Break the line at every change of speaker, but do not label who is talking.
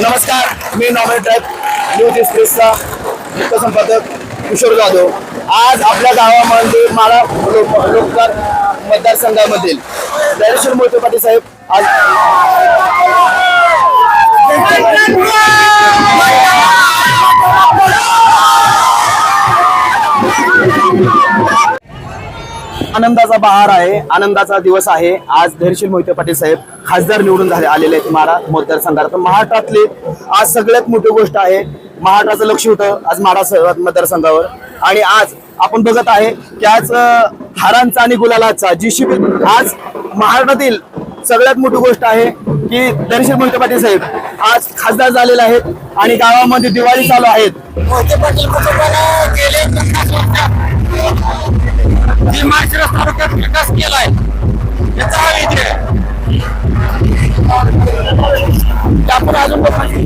नमस्कार मी nominator news एक्सप्रेसचा मुख्य संपादक किशोर जाधव. आज आपल्या गावामध्ये माळा लोक लोककार मतदारसंघामधील ज्ञानेश्वर मोहिते पाटील साहेब आज आनंदाचा बहार आहे आनंदाचा दिवस आहे. आज धैर्यशील मोहिते पाटील साहेब खासदार निवडून झाले आलेले आहेत माडा मतदारसंघात. तर महाराष्ट्रातली आज सगळ्यात मोठी गोष्ट आहे महाराष्ट्राचं लक्ष होतं आज महाराष्ट्र मतदारसंघावर. आणि आज आपण बघत आहे की आज हारांचा आणि गुलालाचा जी शिबिर आज महाराष्ट्रातील सगळ्यात मोठी गोष्ट आहे की धैर्यशील मोहिते पाटील साहेब आज खासदार झालेले आहेत आणि गावामध्ये दिवाळी चालू आहेत.
मोहिते पाटील कुटुंबाला विकास केलाय. याचा हा विजय आपण अजून लोकांची